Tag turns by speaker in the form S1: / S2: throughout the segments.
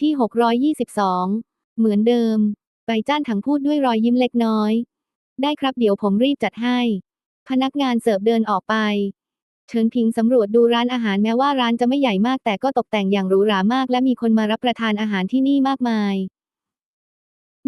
S1: ที่ 622 เหมือนเดิม ไปจ้านถังพูดด้วยรอยยิ้มเล็กน้อย ได้ครับเดี๋ยวผมรีบจัดให้ พนักงานเสิร์ฟเดินออกไป เชิญพิงสำรวจดูร้านอาหารแม้ว่าร้านจะไม่ใหญ่มากแต่ก็ตกแต่งอย่างหรูหรามาก และมีคนมารับประทานอาหารที่นี่มากมาย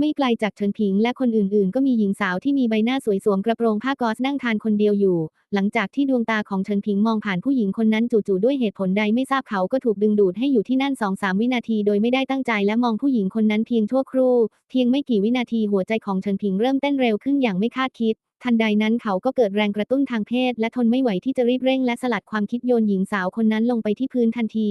S1: ไม่ไกลจากเฉินผิงและคนอื่นๆ ก็มีหญิงสาวที่มีใบหน้าสวยสวมกระโปรงผ้ากอสนั่งทานคนเดียวอยู่ หลังจากที่ดวงตาของเฉินผิงมองผ่านผู้หญิงคนนั้นจู่ๆด้วยเหตุผลใดไม่ทราบเขาก็ถูกดึงดูดให้อยู่ที่นั่นสองสามวินาทีโดยไม่ได้ตั้งใจและมองผู้หญิงคนนั้นเพียงชั่วครู่ เพียงไม่กี่วินาทีหัวใจของเฉินผิงเริ่มเต้นเร็วขึ้นอย่างไม่คาดคิดทันใดนั้นเขาก็เกิดแรงกระตุ้นทางเพศ และทนไม่ไหวที่จะรีบเร่งและสลัดความคิดโยนหญิงสาวคนนั้นลงไปที่พื้นทันที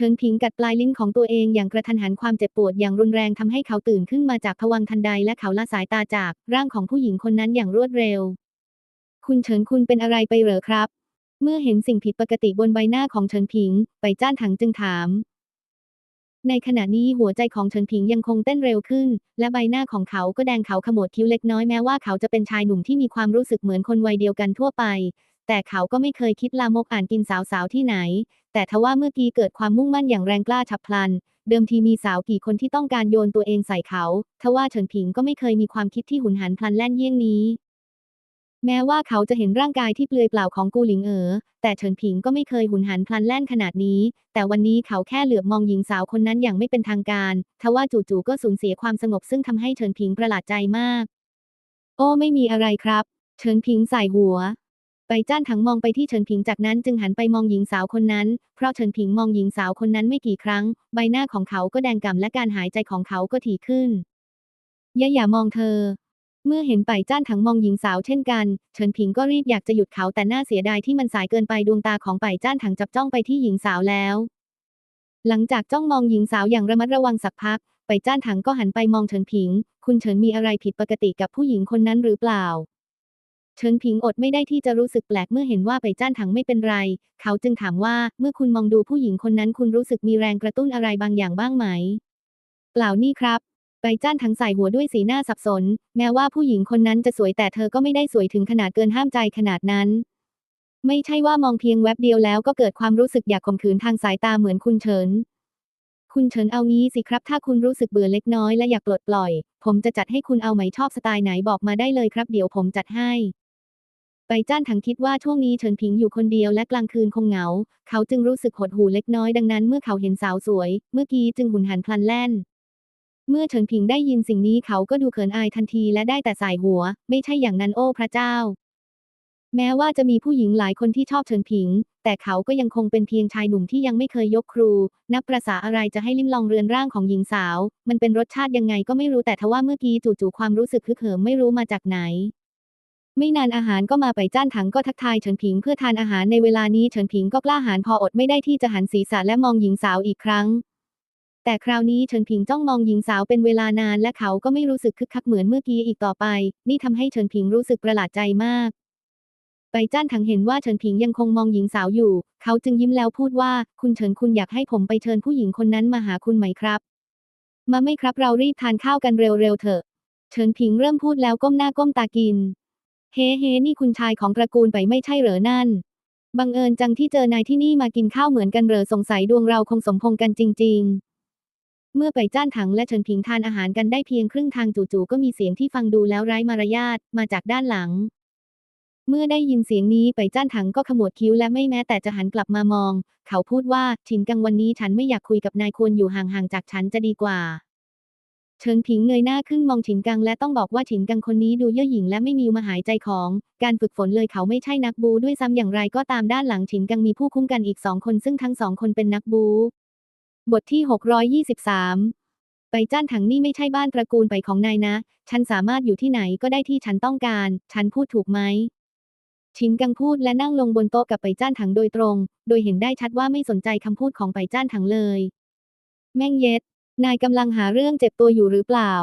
S1: เฉินผิงกัดปลายลิ้นของตัวเองอย่างกระทันหันความเจ็บปวดอย่างรุนแรงทำให้เขาตื่นขึ้นมาจากภวังทันใดและเขาละสายตาจากร่างของผู้หญิงคนนั้นอย่างรวดเร็ว คุณเฉินคุณเป็นอะไรไปเหรอครับ เมื่อเห็นสิ่งผิดปกติบนใบหน้าของเฉินผิง ไปจ้านถังจึงถาม ในขณะนี้หัวใจของเฉินผิงยังคงเต้นเร็วขึ้น และใบหน้าของเขาก็แดงเขาขมวดคิ้วเล็กน้อยแม้ว่าเขาจะเป็นชายหนุ่มที่มีความรู้สึกเหมือนคนวัยเดียวกันทั่วไป แต่เขาก็ไม่เคยคิดลามกอ่านกินสาวๆที่ไหน แต่ทว่าเมื่อกี้เกิดความมุ่งมั่นอย่างแรงกล้าฉับพลัน เดิมทีมีสาวกี่คนที่ต้องการโยนตัวเองใส่เขาทว่าเฉินผิงก็ไม่เคยมีความคิดที่หุนหันพลันแล่นเยี่ยงนี้ แม้ว่าเขาจะเห็นร่างกายที่เปลือยเปล่าของกูหลิงเอ๋อ แต่เฉินผิงก็ไม่เคยหุนหันพลันแล่นขนาดนี้ แต่วันนี้เขาแค่เหลือบมองหญิงสาวคนนั้นอย่างไม่เป็นทางการ ทว่าจู่ๆก็สูญเสียความสงบซึ่งทำให้เฉินผิงประหลาดใจมาก โอ้ไม่มีอะไรครับ เฉินผิงใส่หัว ไปจ้านถังมองไปที่เฉินผิงจากนั้นจึงหันไปมองหญิงสาวคนนั้น เพราะเฉินผิงมองหญิงสาวคนนั้นไม่กี่ครั้ง ใบหน้าของเขาก็แดงก่ำและการหายใจของเขาก็ถี่ขึ้น อย่าอย่ามองเธอ เมื่อเห็นไปจ้านถังมองหญิงสาวเช่นกัน เฉินผิงก็รีบอยากจะหยุดเขาแต่น่าเสียดายที่มันสายเกินไปดวงตาของไปจ้านถังจับจ้องไปที่หญิงสาวแล้ว หลังจากจ้องมองหญิงสาวอย่างระมัดระวังสักพัก ไปจ้านถังก็หันไปมองเฉินผิง คุณเฉินมีอะไรผิดปกติกับผู้หญิงคนนั้นหรือเปล่า เฉินผิงอดไม่ได้ที่จะรู้สึกแปลกเมื่อเห็นว่าไปจ้านถังไม่เป็นไร เขาจึงถามว่าเมื่อคุณมองดูผู้หญิงคนนั้นคุณรู้สึกมีแรงกระตุ้นอะไรบางอย่างบ้างไหม เปล่านี่ครับไปจ้านถังใส่หัวด้วยสีหน้าสับสน แม้ว่าผู้หญิงคนนั้นจะสวยแต่เธอก็ไม่ได้สวยถึงขนาดเกินห้ามใจขนาดนั้น ไม่ใช่ว่ามองเพียงแวบเดียวแล้วก็เกิดความรู้สึกอยากข่มขืนทางสายตาเหมือนคุณเฉินคุณเฉินเอางี้สิครับ ถ้าคุณรู้สึกเบื่อเล็กน้อยและอยากปลดปล่อย ผมจะจัดให้คุณเอาไหมชอบสไตล์ไหนบอกมาได้เลยครับ เดี๋ยวผมจัดให้ ไปจ้านถังคิดว่าช่วงนี้เฉินผิงอยู่คนเดียวและกลางคืนคงเหงา เขาจึงรู้สึกหดหู่เล็กน้อยดังนั้นเมื่อเขาเห็นสาวสวย เมื่อกี้จึงหุนหันพลันแล่น เมื่อเฉินผิงได้ยินสิ่งนี้เขาก็ดูเขินอายทันทีและได้แต่สายหัว ไม่ใช่อย่างนั้นโอ้พระเจ้า แม้ว่าจะมีผู้หญิงหลายคนที่ชอบเฉินผิง แต่เขาก็ยังคงเป็นเพียงชายหนุ่มที่ยังไม่เคยยกครู นับประษาอะไรจะให้ลิ้มลองเรือนร่างของหญิงสาว มันเป็นรสชาติยังไงก็ไม่รู้แต่ทว่าเมื่อกี้จู่ๆความรู้สึกฮึกเหิมไม่รู้มาจากไหน ไม่นานอาหารก็มาไปจ้านถังก็ทักทายเฉินผิงเพื่อทานอาหารในเวลานี้เฉินผิงก็กล้าหาญพออดไม่ได้ที่จะหันศีรษะและมองหญิงสาวอีกครั้ง แต่คราวนี้เฉินผิงจ้องมองหญิงสาวเป็นเวลานานและเขาก็ไม่รู้สึกคึกคักเหมือนเมื่อกี้อีกต่อไป นี่ทำให้เฉินผิงรู้สึกประหลาดใจมาก ไปจ้านถังเห็นว่าเฉินผิงยังคงมองหญิงสาวอยู่ เขาจึงยิ้มแล้วพูดว่า คุณเฉินคุณอยากให้ผมไปเชิญผู้หญิงคนนั้นมาหาคุณไหมครับ มาไม่ครับเรารีบทานข้าวกันเร็วๆเถอะเฉินผิงเริ่มพูดแล้วก้มหน้าก้มตากิน เฮ้เฮ้นี่คุณชายของตระกูลไปไม่ใช่เหรอนั่น บังเอิญจังที่เจอนายที่นี่มากินข้าวเหมือนกันเหรอสงสัยดวงเราคงสมพงกันจริง ๆ เมื่อไปจ้านถังและเฉินผิงทานอาหารกันได้เพียงครึ่งทางจู่ๆก็มีเสียงที่ฟังดูแล้วไร้มารยาทมาจากด้านหลัง เมื่อได้ยินเสียงนี้ไปจ้านถังก็ขมวดคิ้วและไม่แม้แต่จะหันกลับมามอง เขาพูดว่าฉินกังวันนี้ฉันไม่อยากคุยกับนายควรอยู่ห่างๆจากฉันจะดีกว่า เฉินผิงเงยหน้าขึ้นมองฉินกังและต้องบอกว่าฉินกังคนนี้ดูเย่อหยิ่งและไม่มีมาหายใจของ การฝึกฝนเลยเขาไม่ใช่นักบูด้วยซ้ำอย่างไรก็ตามด้านหลังฉินกังมีผู้คุ้มกันอีกสองคนซึ่งทั้งสองคนเป็นนักบู บทที่ 623 ไปจ้านถังนี่ไม่ใช่บ้านตระกูลไปของนายนะ ฉันสามารถอยู่ที่ไหนก็ได้ที่ฉันต้องการ ฉันพูดถูกไหมชินกังพูดและนั่งลงบนโต๊ะกับไปจ้านถังโดยตรง โดยเห็นได้ชัดว่าไม่สนใจคำพูดของไปจ้านถังเลย แม่งเย็ด นายกำลังหาเรื่องเจ็บตัวอยู่หรือเปล่า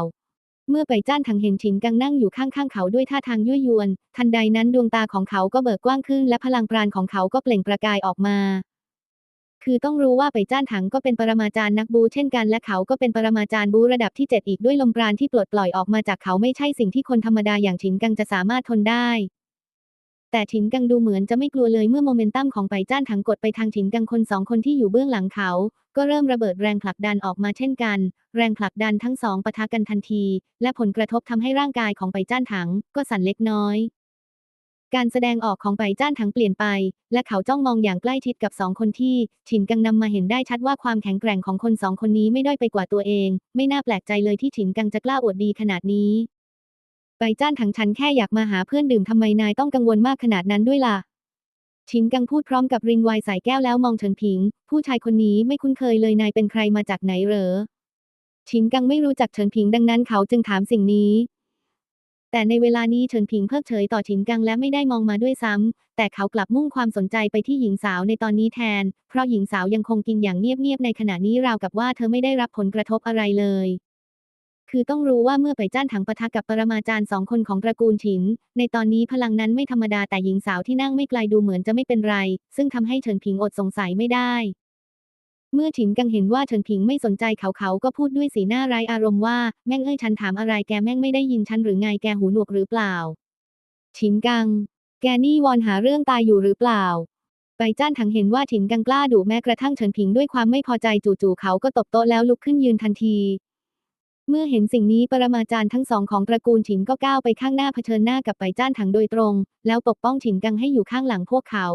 S1: เมื่อไปจ้านถังเห็นชินกังนั่งอยู่ข้างๆเขาด้วยท่าทางยั่วยวน ทันใดนั้นดวงตาของเขาก็เบิกกว้างขึ้นและพลังปราณของเขาก็เปล่งประกายออกมา คือต้องรู้ว่าไปจ้านถังก็เป็นปรมาจารย์นักบูเช่นกันและเขาก็เป็นปรมาจารย์บูระดับที่เจ็ดอีกด้วยลมปราณที่ปลดปล่อยออกมาจากเขาไม่ใช่สิ่งที่คนธรรมดาอย่างชินกังจะสามารถทนได้ แต่ฉินกังดูเหมือนจะไม่กลัวเลยเมื่อโมเมนตัมของไปจ้านถังกดไปทางฉินกังคนสองคนที่อยู่เบื้องหลังเขา ก็เริ่มระเบิดแรงผลักดันออกมาเช่นกัน แรงผลักดันทั้งสองปะทะกันทันที และผลกระทบทำให้ร่างกายของไปจ้านถังก็สั่นเล็กน้อย การแสดงออกของไปจ้านถังเปลี่ยนไป และเขาจ้องมองอย่างใกล้ชิดกับสองคนที่ฉินกังนำมาเห็นได้ชัดว่าความแข็งแกร่งของคนสองคนนี้ไม่ด้อยไปกว่าตัวเอง ไม่น่าแปลกใจเลยที่ฉินกังจะกล้าอวดดีขนาดนี้ ไปจ้านถังฉันแค่อยากมาหาเพื่อนดื่มทำไมนายต้องกังวลมากขนาดนั้นด้วยล่ะชินกังพูดพร้อมกับรินไวน์ใส่แก้วแล้วมองเฉินผิง ผู้ชายคนนี้ไม่คุ้นเคยเลยนายเป็นใครมาจากไหนเหรอชินกังไม่รู้จักเฉินผิงดังนั้นเขาจึงถามสิ่งนี้ แต่ในเวลานี้เฉินผิงเพิกเฉยต่อชินกังและไม่ได้มองมาด้วยซ้ำแต่เขากลับมุ่งความสนใจไปที่หญิงสาวในตอนนี้แทน เพราะหญิงสาวยังคงกินอย่างเงียบๆในขณะนี้ราวกับว่าเธอไม่ได้รับผลกระทบอะไรเลย คือต้องรู้ว่าเมื่อไปจ้านถังปะทะกับปรมาจารย์สองคนของตระกูลฉิน ในตอนนี้พลังนั้นไม่ธรรมดาแต่หญิงสาวที่นั่งไม่ไกลดูเหมือนจะไม่เป็นไร ซึ่งทำให้เฉินผิงอดสงสัยไม่ได้ เมื่อฉินกังเห็นว่าเฉินผิงไม่สนใจเขาเขาก็พูดด้วยสีหน้าไร้อารมณ์ว่าแม่งเอ้ยฉันถามอะไรแกแม่งไม่ได้ยินฉันหรือไงแกหูหนวกหรือเปล่า ฉินกัง แกนี่วอนหาเรื่องตายอยู่หรือเปล่าไปจ้านถังเห็นว่าฉินกังกล้าดุแม้กระทั่งเฉินผิงด้วยความไม่พอใจจู่ๆเขาก็ตบโต๊ะแล้วลุกขึ้นยืนทันที เมื่อเห็นสิ่งนี้ปรมาจารย์ทั้งสองของตระกูลฉินก็ก้าวไปข้างหน้าเผชิญหน้ากับไปจ้านถังโดยตรง แล้วปกป้องฉินกังให้อยู่ข้างหลังพวกเขา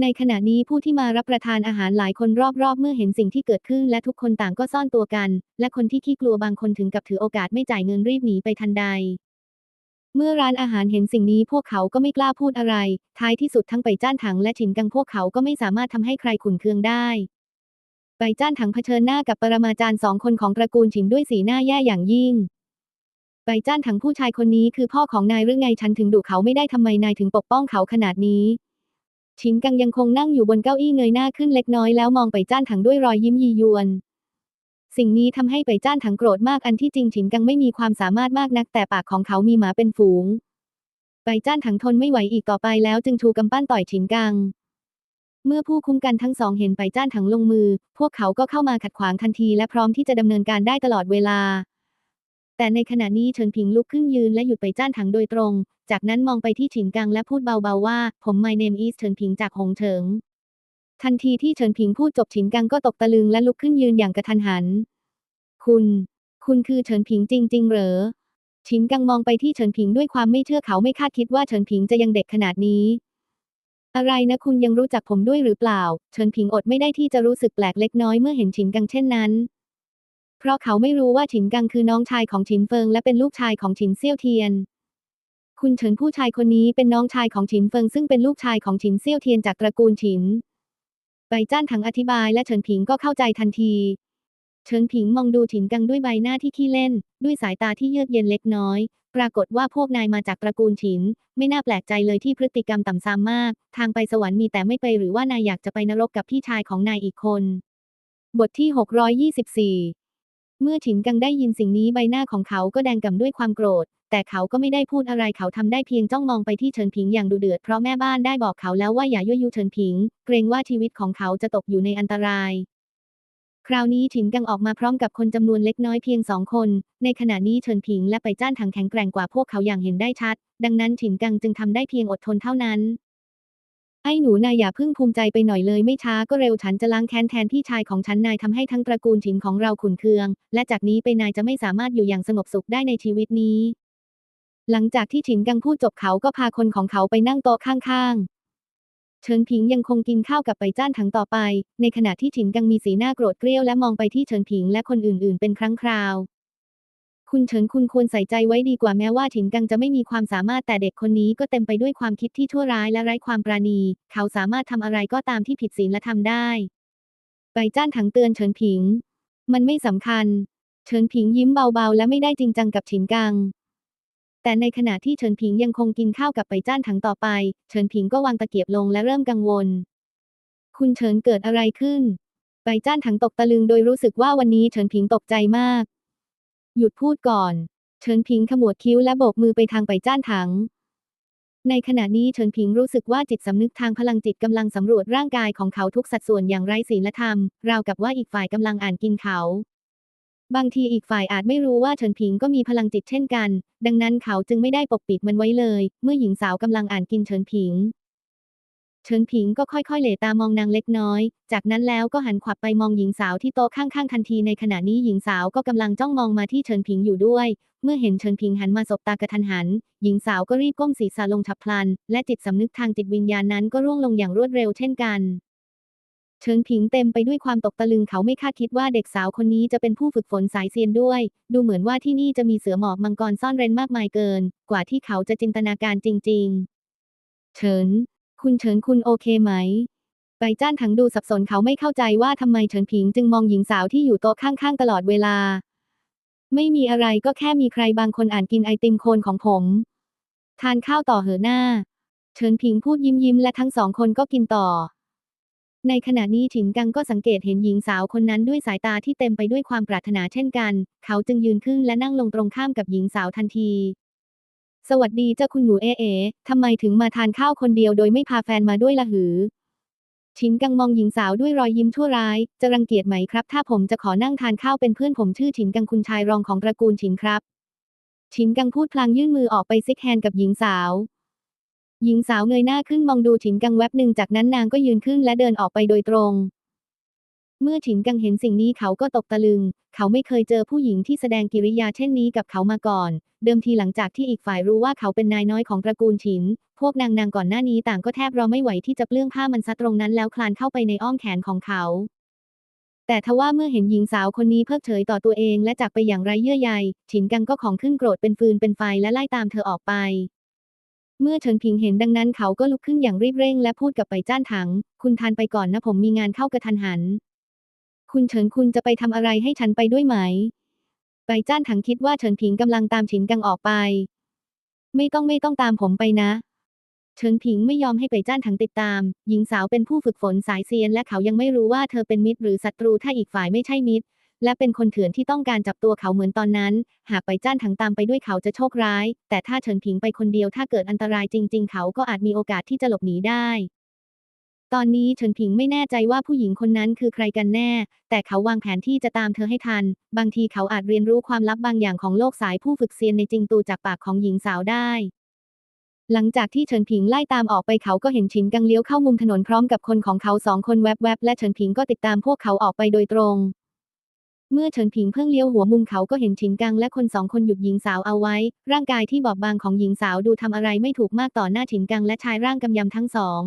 S1: ในขณะนี้ผู้ที่มารับประทานอาหารหลายคนรอบๆ เมื่อเห็นสิ่งที่เกิดขึ้นและทุกคนต่างก็ซ่อนตัวกัน และคนที่ขี้กลัวบางคนถึงกับถือโอกาสไม่จ่ายเงินรีบหนีไปทันใด เมื่อร้านอาหารเห็นสิ่งนี้พวกเขาก็ไม่กล้าพูดอะไร ท้ายที่สุดทั้งไปจ้านถังและฉินกังพวกเขาก็ไม่สามารถทำให้ใครขุนเคืองได้ ไปจ้านถังเผชิญหน้ากับปรมาจารย์สองคนของตระกูลฉินด้วยสีหน้าแย่อย่างยิ่ง ไปจ้านถังผู้ชายคนนี้คือพ่อของนายหรือไงฉันถึงดุเขาไม่ได้ทำไมนายถึงปกป้องเขาขนาดนี้ชินกังยังคงนั่งอยู่บนเก้าอี้เงยหน้าขึ้นเล็กน้อยแล้วมองไปจ้านถังด้วยรอยยิ้มยียวน สิ่งนี้ทำให้ไปจ้านถังโกรธมากอันที่จริงฉินกังไม่มีความสามารถมากนักแต่ปากของเขามีหมาเป็นฝูง ไปจ้านถังทนไม่ไหวอีกต่อไปแล้วจึงชูกำปั้นต่อยฉินกัง เมื่อผู้คุ้มกันทั้งสองเห็นไปจ้านถังลงมือ พวกเขาก็เข้ามาขัดขวางทันทีและพร้อมที่จะดำเนินการได้ตลอดเวลา แต่ในขณะนี้เฉินผิงลุกขึ้นยืนและหยุดไปจ้านถังโดยตรง จากนั้นมองไปที่ฉินกังและพูดเบาๆว่า ผม my name is เฉินผิงจากหงเฉิง ทันทีที่เฉินผิงพูดจบฉินกังก็ตกตะลึงและลุกขึ้นยืนอย่างกระทันหัน คุณ คุณคือเฉินผิงจริง ๆ เหรอฉินกังมองไปที่เฉินผิงด้วยความไม่เชื่อเขาไม่คาดคิดว่าเฉินผิงจะยังเด็กขนาดนี้ อะไรนะคุณยังรู้จักผมด้วยหรือเปล่า เฉินผิงอดไม่ได้ที่จะรู้สึกแปลกเล็กน้อยเมื่อเห็นฉินกังเช่นนั้น เพราะเขาไม่รู้ว่าฉินกังคือน้องชายของฉินเฟิงและเป็นลูกชายของฉินเซี่ยวเทียน คุณเฉินผู้ชายคนนี้เป็นน้องชายของฉินเฟิงซึ่งเป็นลูกชายของฉินเซี่ยวเทียนจากตระกูลฉิน ไปจ้านถังอธิบายและเฉินผิงก็เข้าใจทันที เฉินผิงมองดูฉินกังด้วยใบหน้าที่ขี้เล่น ด้วยสายตาที่เยือกเย็นเล็กน้อย ปรากฏว่าพวกนายมาจากตระกูลฉิน ไม่น่าแปลกใจเลยที่พฤติกรรมต่ำซามมาก ทางไปสวรรค์มีแต่ไม่ไปหรือว่านายอยากจะไปนรกกับพี่ชายของนายอีกคน บทที่ 624 เมื่อฉินกังได้ยินสิ่งนี้ใบหน้าของเขาก็แดงก่ำด้วยความโกรธ แต่เขาก็ไม่ได้พูดอะไรเขาทำได้เพียงจ้องมองไปที่เฉินผิงอย่างดุเดือดเพราะแม่บ้านได้บอกเขาแล้วว่าอย่ายั่วยุเฉินผิง เกรงว่าชีวิตของเขาจะตกอยู่ในอันตราย คราวนี้ฉินกังออกมาพร้อมกับคนจำนวนเล็กน้อยเพียงสองคน ในขณะนี้เฉินผิงและไปจ้านถังแข็งแกร่งกว่าพวกเขาอย่างเห็นได้ชัด ดังนั้นฉินกังจึงทำได้เพียงอดทนเท่านั้น ไอ้หนูนายอย่าเพิ่งภูมิใจไปหน่อยเลยไม่ช้าก็เร็วฉันจะล้างแค้นแทนพี่ชายของฉันนายทำให้ทั้งตระกูลฉินของเราขุนเคือง และจากนี้ไปนายจะไม่สามารถอยู่อย่างสงบสุขได้ในชีวิตนี้ หลังจากที่ฉินกังพูดจบเขาก็พาคนของเขาไปนั่งโต๊ะข้างๆ เฉินผิงยังคงกินข้าวกับไปจ้านถังต่อไป ในขณะที่ฉินกังมีสีหน้าโกรธเกรี้ยวและมองไปที่เฉินผิงและคนอื่นๆ เป็นครั้งคราว คุณเฉินคุณควรใส่ใจไว้ดีกว่าแม้ว่าฉินกังจะไม่มีความสามารถแต่เด็กคนนี้ก็เต็มไปด้วยความคิดที่ชั่วร้ายและไร้ความปราณี เขาสามารถทำอะไรก็ตามที่ผิดศีลและทำได้ ไปจ้านถังเตือนเฉินผิง มันไม่สำคัญ เฉินผิงยิ้มเบาๆ และไม่ได้จริงจังกับฉินกัง แต่ในขณะที่เฉินผิงยังคงกินข้าวกับไปจ้านถังต่อไป เฉินผิงก็วางตะเกียบลงและเริ่มกังวล คุณเฉินเกิดอะไรขึ้น ไปจ้านถังตกตะลึงโดยรู้สึกว่าวันนี้เฉินผิงตกใจมาก หยุดพูดก่อน เฉินผิงขมวดคิ้วและโบกมือไปทางไปจ้านถัง ในขณะนี้เฉินผิงรู้สึกว่าจิตสำนึกทางพลังจิตกำลังสำรวจร่างกายของเขาทุกสัดส่วนอย่างไร้ศีลธรรม ราวกับว่าอีกฝ่ายกำลังอ่านกินเขา บางทีอีกฝ่ายอาจไม่รู้ว่าเฉินผิงก็มีพลังจิตเช่นกัน ดังนั้นเขาจึงไม่ได้ปกปิดมันไว้เลย เมื่อหญิงสาวกำลังอ่านกินเฉินผิง เฉินผิงก็ค่อยๆเหลตามองนางเล็กน้อย จากนั้นแล้วก็หันขวับไปมองหญิงสาวที่โต๊ะข้างๆทันทีในขณะนี้หญิงสาวก็กำลังจ้องมองมาที่เฉินผิงอยู่ด้วย เมื่อเห็นเฉินผิงหันมาสบตากระทันหัน หญิงสาวก็รีบก้มศีรษะลงฉับพลัน และจิตสำนึกทางจิตวิญญาณนั้นก็ร่วงลงอย่างรวดเร็วเช่นกัน เฉินผิงเต็มไปด้วยความตกตะลึงเขาไม่คาดคิดว่าเด็กสาวคนนี้จะเป็นผู้ฝึกฝนสายเซียนด้วย ดูเหมือนว่าที่นี่จะมีเสือหมอบมังกรซ่อนเร้นมากมายเกิน กว่าที่เขาจะจินตนาการจริง ๆ เฉิน คุณเฉินคุณโอเคไหม ไปจ้านถังดูสับสนเขาไม่เข้าใจว่าทำไมเฉินผิงจึงมองหญิงสาวที่อยู่โต๊ะข้างๆตลอดเวลา ไม่มีอะไรก็แค่มีใครบางคนอ่านกินไอติมโคนของผม ทานข้าวต่อเหอหน้า เฉินผิงพูดยิ้มยิ้มและทั้งสองคนก็กินต่อ ในขณะนี้ฉินกังก็สังเกตเห็นหญิงสาวคนนั้นด้วยสายตาที่เต็มไปด้วยความปรารถนาเช่นกัน เขาจึงยืนขึ้นและนั่งลงตรงข้ามกับหญิงสาวทันที สวัสดีเจ้าคุณหนูเอเอ๋ทำไมถึงมาทานข้าวคนเดียวโดยไม่พาแฟนมาด้วยล่ะหือ ชินกังมองหญิงสาวด้วยรอยยิ้มชั่วร้าย จะรังเกียจไหมครับ ถ้าผมจะขอนั่งทานข้าวเป็นเพื่อนผมชื่อชินกังคุณชายรองของตระกูลชินครับชินกังพูดพลางยื่นมือออกไปซิกแฮนกับหญิงสาว หญิงสาวเงยหน้าขึ้นมองดูฉินกังแวบหนึ่งจากนั้นนางก็ยืนขึ้นและเดินออกไปโดยตรง เมื่อฉินกังเห็นสิ่งนี้เขาก็ตกตะลึง เขาไม่เคยเจอผู้หญิงที่แสดงกิริยาเช่นนี้กับเขามาก่อน เดิมทีหลังจากที่อีกฝ่ายรู้ว่าเขาเป็นนายน้อยของตระกูลฉิน พวกนางนางก่อนหน้านี้ต่างก็แทบรอไม่ไหวที่จะเปลื้องผ้ามันซัดตรงนั้นแล้วคลานเข้าไปในอ้อมแขนของเขาแต่ทว่าเมื่อเห็นหญิงสาวคนนี้เพิกเฉยต่อตัวเองและจากไปอย่างไรเยื่อใยฉินกังก็ของขึ้นโกรธเป็นฟืนเป็นไฟและไล่ตามเธอออกไป เมื่อเฉินผิงเห็นดังนั้นเขาก็ลุกขึ้นอย่างรีบเร่งและพูดกับไปจ้านถัง คุณทานไปก่อนนะผมมีงานเข้ากระทันหัน คุณเฉินคุณจะไปทำอะไรให้ฉันไปด้วยไหม ไปจ้านถังคิดว่าเฉินผิงกำลังตามฉินกังออกไป ไม่ต้องไม่ต้องตามผมไปนะเฉินผิงไม่ยอมให้ไปจ้านถังติดตาม หญิงสาวเป็นผู้ฝึกฝนสายเซียน และเขายังไม่รู้ว่าเธอเป็นมิตรหรือศัตรูถ้าอีกฝ่ายไม่ใช่มิตร และเป็นคนเถื่อนที่ต้องการจับตัวเขาเหมือนตอนนั้น หากไปจ้านถังตามไปด้วยเขาจะโชคร้าย แต่ถ้าเฉินผิงไปคนเดียวถ้าเกิดอันตรายจริง ๆ เขาก็อาจมีโอกาสที่จะหลบหนีได้ ตอนนี้เฉินผิงไม่แน่ใจว่าผู้หญิงคนนั้นคือใครกันแน่ แต่เขาวางแผนที่จะตามเธอให้ทัน บางทีเขาอาจเรียนรู้ความลับบางอย่างของโลกสายผู้ฝึกเซียนในจริงตูจากปากของหญิงสาวได้หลังจากที่เฉินผิงไล่ตามออกไปเขาก็เห็นฉินกังเลี้ยวเข้ามุมถนนพร้อมกับคนของเขาสองคนแวบๆและเฉินผิงก็ติดตามพวกเขาออกไปโดยตรง เมื่อเฉินผิงเพิ่งเลี้ยวหัวมุมเขาก็เห็นฉินกังและคนสองคนหยุดหญิงสาวเอาไว้ ร่างกายที่บอบบางของหญิงสาวดูทำอะไรไม่ถูกมากต่อหน้าฉินกังและชายร่างกำยำทั้งสอง